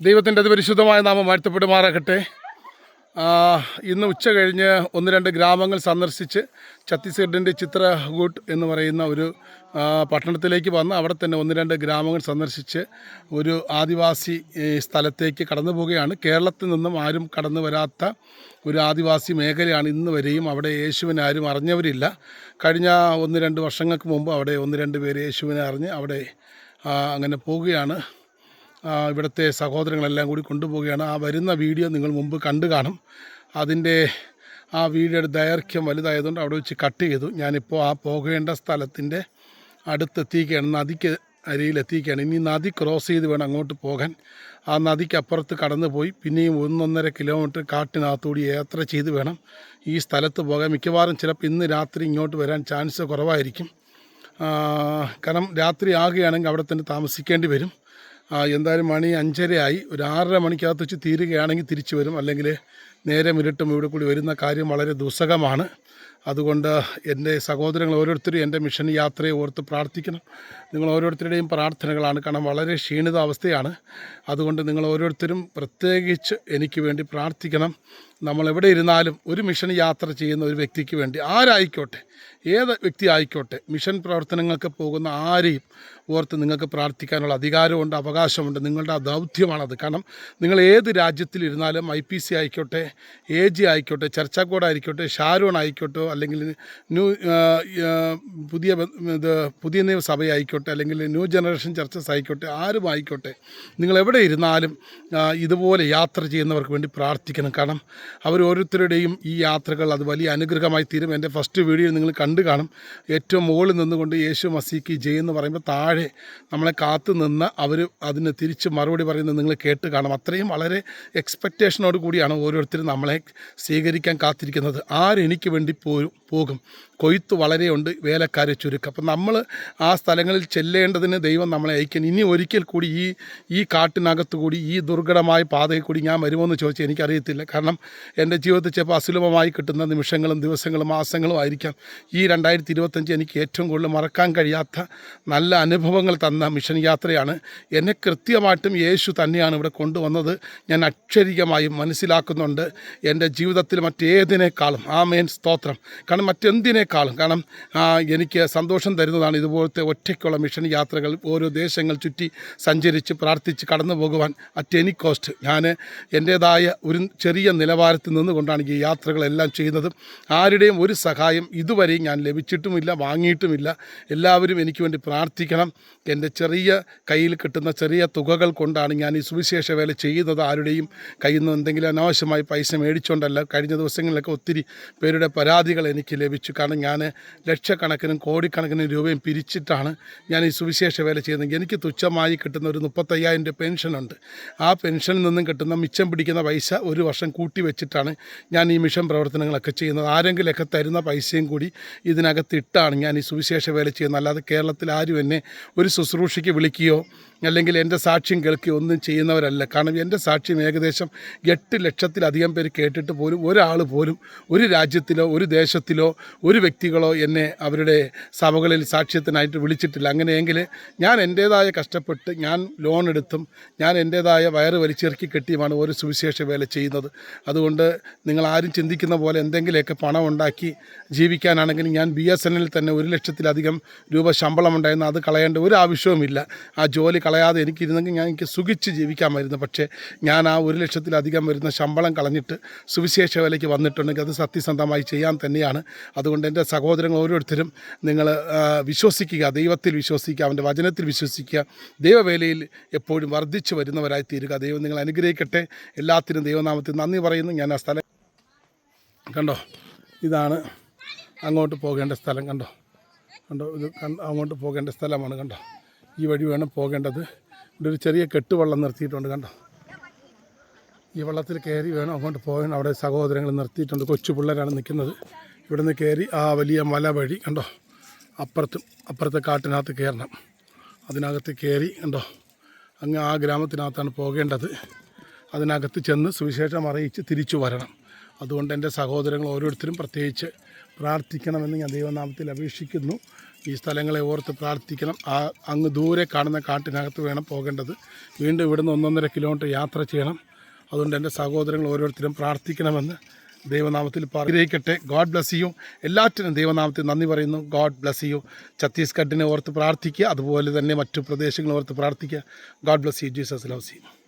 ദൈവത്തിന്റെ അതിപരിശുദ്ധമായ നാമം വാഴ്ത്തപ്പെടുമാറാകട്ടെ. ഇന്ന് ഉച്ച കഴിഞ്ഞ് ഒന്ന് രണ്ട് ഗ്രാമങ്ങൾ സന്ദർശിച്ച് ഛത്തീസ്ഗഡിന്റെ ചിത്രകൂട്ട് എന്ന് പറയുന്ന ഒരു പട്ടണത്തിലേക്ക് വന്ന് അവിടെ തന്നെ ഒന്ന് രണ്ട് ഗ്രാമങ്ങൾ സന്ദർശിച്ച് ഒരു ആദിവാസി സ്ഥലത്തേക്ക് കടന്നു പോവുകയാണ്. കേരളത്തിൽ നിന്നും ആരും കടന്നു വരാത്ത ഒരു ആദിവാസി മേഖലയാണ് ഇന്ന് വരെയും അവിടെ യേശുവിനെ ആരും അറിഞ്ഞവരില്ല. കഴിഞ്ഞ ഒന്ന് രണ്ട് വർഷങ്ങൾക്ക് മുമ്പ് അവിടെ ഒന്ന് രണ്ട് പേര് യേശുവിനെ അറിഞ്ഞ് അവിടെ അങ്ങനെ പോവുകയാണ്. ഇവിടുത്തെ സഹോദരങ്ങളെല്ലാം കൂടി കൊണ്ടുപോവുകയാണ്. ആ വരുന്ന വീഡിയോ നിങ്ങൾ മുമ്പ് കണ്ടു കാണും. അതിന്റെ ആ വീഡിയോയുടെ ദൈർഘ്യം വലുതായതുകൊണ്ട് അവിടെ വെച്ച് കട്ട് ചെയ്തു. ഞാനിപ്പോൾ ആ പോകേണ്ട സ്ഥലത്തിന്റെ അടുത്തെത്തിക്കുകയാണ് നദിക്ക് അരിയിലെത്തിക്കുകയാണ് ഇനി നദി ക്രോസ് ചെയ്ത് വേണം അങ്ങോട്ട് പോകാൻ. ആ നദിക്കപ്പുറത്ത് കടന്നു പോയി പിന്നെയും ഒന്നൊന്നര കിലോമീറ്റർ കാട്ടിനകത്തുകൂടി യാത്ര ചെയ്ത് വേണം ഈ സ്ഥലത്ത് പോകാൻ. മിക്കവാറും ചിലപ്പോൾ ഇന്ന് രാത്രി ഇങ്ങോട്ട് വരാൻ ചാൻസ് കുറവായിരിക്കും. കാരണം രാത്രി ആകുകയാണെങ്കിൽ അവിടെ തന്നെ താമസിക്കേണ്ടി വരും. എന്തായാലും മണി അഞ്ചരയായി. ഒരു ആറര മണിക്കകത്ത് വെച്ച് തീരുകയാണെങ്കിൽ തിരിച്ചു വരും. അല്ലെങ്കിൽ നേരെ മിരട്ടും ഇവിടെ കൂടി വരുന്ന കാര്യം വളരെ ദുസ്സഹമാണ്. അതുകൊണ്ട് എന്റെ സഹോദരങ്ങൾ ഓരോരുത്തരും എന്റെ മിഷൻ യാത്രയെ ഓർത്ത് പ്രാർത്ഥിക്കണം. നിങ്ങൾ ഓരോരുത്തരുടെയും പ്രാർത്ഥനകളാണ് കാരണം വളരെ ക്ഷീണിത അവസ്ഥയാണ് അതുകൊണ്ട് നിങ്ങൾ ഓരോരുത്തരും പ്രത്യേകിച്ച് എനിക്ക് വേണ്ടി പ്രാർത്ഥിക്കണം. നമ്മൾ എവിടെ ഇരുന്നാലും ഒരു മിഷൻ യാത്ര ചെയ്യുന്ന ഒരു വ്യക്തിക്ക് വേണ്ടി ആരായിക്കോട്ടെ ഏത് വ്യക്തി ആയിക്കോട്ടെ മിഷൻ പ്രവർത്തനങ്ങൾക്ക് പോകുന്ന ആരെയും ഓർത്ത് നിങ്ങൾക്ക് പ്രാർത്ഥിക്കാനുള്ള അധികാരമുണ്ട് അവകാശമുണ്ട്. നിങ്ങളുടെ ദൗത്യമാണത്. കാരണം നിങ്ങൾ ഏത് രാജ്യത്തിലിരുന്നാലും ഐ പി സി ആയിക്കോട്ടെ എ ജി ആയിക്കോട്ടെ ചർച്ചാക്കോട് ഷാരോൺ ആയിക്കോട്ടെ അല്ലെങ്കിൽ ന്യൂ പുതിയ ഇത് പുതിയ നിയമസഭ ആയിക്കോട്ടെ അല്ലെങ്കിൽ ന്യൂ ജനറേഷൻ ചർച്ചസ് ആയിക്കോട്ടെ ആരും ആയിക്കോട്ടെ നിങ്ങൾ എവിടെ ഇരുന്നാലും ഇതുപോലെ യാത്ര ചെയ്യുന്നവർക്ക് വേണ്ടി പ്രാർത്ഥിക്കണം. കാരണം അവർ ഓരോരുത്തരുടെയും ഈ യാത്രകൾ അത് വലിയ അനുഗ്രഹമായി തീരും. എന്റെ ഫസ്റ്റ് വീഡിയോ നിങ്ങൾ കണ്ടു കാണും. ഏറ്റവും മുകളിൽ നിന്നുകൊണ്ട് യേശു മസീക്ക് ജയ് എന്ന് പറയുമ്പോൾ താഴെ നമ്മളെ കാത്തു നിന്ന് അവർ അതിന് തിരിച്ച് മറുപടി പറയുന്നത് നിങ്ങൾ കേട്ട് കാണും. അത്രയും വളരെ എക്സ്പെക്റ്റേഷനോട് കൂടിയാണ് ഓരോരുത്തരും നമ്മളെ സ്വീകരിക്കാൻ കാത്തിരിക്കുന്നത്. ആരെനിക്ക് വേണ്ടി പോരും പോകും. കൊയ്ത്ത് ഉണ്ട് വേലക്കാരെ ചുരുക്കം. അപ്പം നമ്മൾ ആ സ്ഥലങ്ങളിൽ ചെല്ലേണ്ടതിന് ദൈവം നമ്മളെ അയക്കാൻ ഇനി ഒരിക്കൽ കൂടി ഈ ഈ കാട്ടിനകത്ത് കൂടി ഈ ദുർഘടമായ പാതയിൽ കൂടി ഞാൻ വരുമോ എന്ന് ചോദിച്ചാൽ എനിക്കറിയത്തില്ല. കാരണം എന്റെ ജീവിതത്തിൽ ചിലപ്പോൾ അസുലഭമായി കിട്ടുന്ന നിമിഷങ്ങളും ദിവസങ്ങളും മാസങ്ങളും ആയിരിക്കാം. ഈ രണ്ടായിരത്തി ഇരുപത്തഞ്ച് എനിക്ക് ഏറ്റവും കൂടുതൽ മറക്കാൻ കഴിയാത്ത നല്ല അനുഭവങ്ങൾ തന്ന മിഷൻ യാത്രയാണ്. എന്നെ കൃത്യമായിട്ടും യേശു തന്നെയാണ് ഇവിടെ കൊണ്ടുവന്നത്. ഞാൻ അക്ഷരികമായും മനസ്സിലാക്കുന്നുണ്ട്. എന്റെ ജീവിതത്തിൽ മറ്റേതിനേക്കാളും. ആ മേൻ സ്തോത്രം. കാരണം മറ്റെന്തിനേക്കാളും കാരണം എനിക്ക് സന്തോഷം തരുന്നതാണ് ഇതുപോലത്തെ ഒറ്റയ്ക്കുള്ള മിഷൻ യാത്രകൾ ഓരോ ദേശങ്ങൾ ചുറ്റി സഞ്ചരിച്ച് പ്രാർത്ഥിച്ച് കടന്നു പോകുവാൻ അറ്റ് എനി കോസ്റ്റ് ഞാൻ എന്റേതായ ഒരു ചെറിയ നിലവാരത്തിൽ നിന്നുകൊണ്ടാണ് ഈ യാത്രകളെല്ലാം ചെയ്യുന്നത്. ആരുടെയും ഒരു സഹായം ഇതുവരെയും ഞാൻ ലഭിച്ചിട്ടുമില്ല വാങ്ങിയിട്ടുമില്ല. എല്ലാവരും എനിക്ക് വേണ്ടി പ്രാർത്ഥിക്കണം. എന്റെ ചെറിയ കയ്യിൽ കിട്ടുന്ന ചെറിയ തുകകൾ കൊണ്ടാണ് ഞാൻ ഈ സുവിശേഷ വേല ചെയ്യുന്നത്. ആരുടെയും കയ്യിൽ നിന്ന് എന്തെങ്കിലും അനാവശ്യമായി പൈസ മേടിച്ചുകൊണ്ടല്ല കഴിഞ്ഞ ദിവസങ്ങളിലൊക്കെ ഒത്തിരി പേരുടെ പരാതികൾ എനിക്ക് ലഭിച്ചു. കാരണം ഞാൻ ലക്ഷക്കണക്കിനും കോടിക്കണക്കിനും രൂപയും പിരിച്ചിട്ടാണ് ഞാൻ ഈ സുവിശേഷ വേല ചെയ്യുന്നത്. എനിക്ക് തുച്ഛമായി കിട്ടുന്ന ഒരു മുപ്പത്തയ്യായിരം രൂപ പെൻഷനുണ്ട്. ആ പെൻഷനിൽ നിന്നും കിട്ടുന്ന മിച്ചം പിടിക്കുന്ന പൈസ ഒരു വർഷം കൂട്ടി വെച്ചിട്ടാണ് ഞാൻ ഈ മിഷൻ പ്രവർത്തനങ്ങളൊക്കെ ചെയ്യുന്നത്. ആരെങ്കിലുമൊക്കെ തരുന്ന പൈസയും കൂടി ഇതിനകത്ത് ഇട്ടാണ് ഞാൻ ഈ സുവിശേഷ വേല ചെയ്യുന്നത്. അല്ലാതെ കേരളത്തിൽ ആരും എന്നെ ഒരു ശുശ്രൂഷയ്ക്ക് വിളിക്കുകയോ അല്ലെങ്കിൽ എന്റെ സാക്ഷ്യം കേൾക്കുകയോ ഒന്നും ചെയ്യുന്നവരല്ല. കാരണം എന്റെ സാക്ഷ്യം ഏകദേശം എട്ട് ലക്ഷത്തിലധികം പേര് കേട്ടിട്ട് പോലും ഒരാൾ പോലും ഒരു രാജ്യത്തിലോ ഒരു ദേശത്തിലോ ഒരു വ്യക്തികളോ എന്നെ അവരുടെ സഭകളിൽ സാക്ഷ്യത്തിനായിട്ട് വിളിച്ചിട്ടില്ല. അങ്ങനെയെങ്കിൽ ഞാൻ എന്റേതായ കഷ്ടപ്പെട്ട് ഞാൻ ലോൺ എടുത്തും ഞാൻ എന്റേതായ വയറ് വലിച്ചിറക്കി കെട്ടിയുമാണ് ഒരു സുവിശേഷ വേല ചെയ്യുന്നത്. അതുകൊണ്ട് നിങ്ങൾ ആരും ചിന്തിക്കുന്ന പോലെ എന്തെങ്കിലുമൊക്കെ പണം ഉണ്ടാക്കി ജീവിക്കാനാണെങ്കിൽ ഞാൻ ബി എസ് എൻ തന്നെ ഒരു ലക്ഷത്തിലധികം രൂപ ശമ്പളം ഉണ്ടായിരുന്നു. അത് കളയേണ്ട ഒരു ആവശ്യവുമില്ല ആ ജോലി കളയാതെ എനിക്കിരുന്നെങ്കിൽ ഞാൻ എനിക്ക് സുഖിച്ച് ജീവിക്കാമായിരുന്നു. പക്ഷേ ഞാൻ ആ ഒരു ലക്ഷത്തിലധികം വരുന്ന ശമ്പളം കളഞ്ഞിട്ട് സുവിശേഷ വേലയ്ക്ക് വന്നിട്ടുണ്ടെങ്കിൽ അത് സത്യസന്ധമായി ചെയ്യാൻ തന്നെയാണ്. അതുകൊണ്ട് എന്റെ സഹോദരങ്ങൾ ഓരോരുത്തരും നിങ്ങൾ വിശ്വസിക്കുക ദൈവത്തിൽ വിശ്വസിക്കുക അവന്റെ വചനത്തിൽ വിശ്വസിക്കുക ദൈവവേലയിൽ എപ്പോഴും വർദ്ധിച്ചു വരുന്നവരായി തീരുക ദൈവം നിങ്ങൾ അനുഗ്രഹിക്കട്ടെ. എല്ലാത്തിനും ദൈവനാമത്തിൽ നന്ദി പറയുന്നു. ഞാൻ ആ സ്ഥലം കണ്ടോ? ഇതാണ് അങ്ങോട്ട് പോകേണ്ട സ്ഥലം കണ്ടോ? കണ്ടോ? ഇത് അങ്ങോട്ട് പോകേണ്ട സ്ഥലമാണ് കണ്ടോ? ഈ വഴി വേണം പോകേണ്ടത്. ഇവിടെ ഒരു ചെറിയ കെട്ടുവള്ളം നിർത്തിയിട്ടുണ്ട് കണ്ടോ? ഈ വള്ളത്തിൽ കയറി വേണം അങ്ങോട്ട് പോകാൻ. അവിടെ സഹോദരങ്ങൾ നിർത്തിയിട്ടുണ്ട്. കൊച്ചു പിള്ളേരാണ് നിൽക്കുന്നത്. ഇവിടുന്ന് കയറി ആ വലിയ മല വഴി കണ്ടോ? അപ്പുറത്തും അപ്പുറത്തെ കാട്ടിനകത്ത് കയറണം. അതിനകത്ത് കയറി കണ്ടോ? അങ്ങ് ആ ഗ്രാമത്തിനകത്താണ് പോകേണ്ടത്. അതിനകത്ത് ചെന്ന് സുവിശേഷം അറിയിച്ച് തിരിച്ചു വരണം. അതുകൊണ്ട് എന്റെ സഹോദരങ്ങൾ ഓരോരുത്തരും പ്രത്യേകിച്ച് പ്രാർത്ഥിക്കണമെന്ന് ഞാൻ ദൈവനാമത്തിൽ അപേക്ഷിക്കുന്നു. ഈ സ്ഥലങ്ങളെ ഓർത്ത് പ്രാർത്ഥിക്കണം. ആ അങ്ങ് ദൂരെ കാണുന്ന കാട്ടിനകത്ത് വേണം പോകേണ്ടത്. വീണ്ടും ഇവിടുന്ന് ഒന്നൊന്നര കിലോമീറ്റർ യാത്ര ചെയ്യണം. അതുകൊണ്ട് എന്റെ സഹോദരങ്ങൾ ഓരോരുത്തരും പ്രാർത്ഥിക്കണമെന്ന് ദൈവനാമത്തിൽ ആഗ്രഹിക്കട്ടെ ഗോഡ് ബ്ലസ് യു എല്ലാറ്റിനും ദൈവനാമത്തിൽ നന്ദി പറയുന്നു. ഗോഡ് ബ്ലസ് യു ഛത്തീസ്ഗഡിനെ ഓർത്ത് പ്രാർത്ഥിക്കുക. അതുപോലെ തന്നെ മറ്റു പ്രദേശങ്ങളെ ഓർത്ത് പ്രാർത്ഥിക്കുക. God bless you Jesus loves you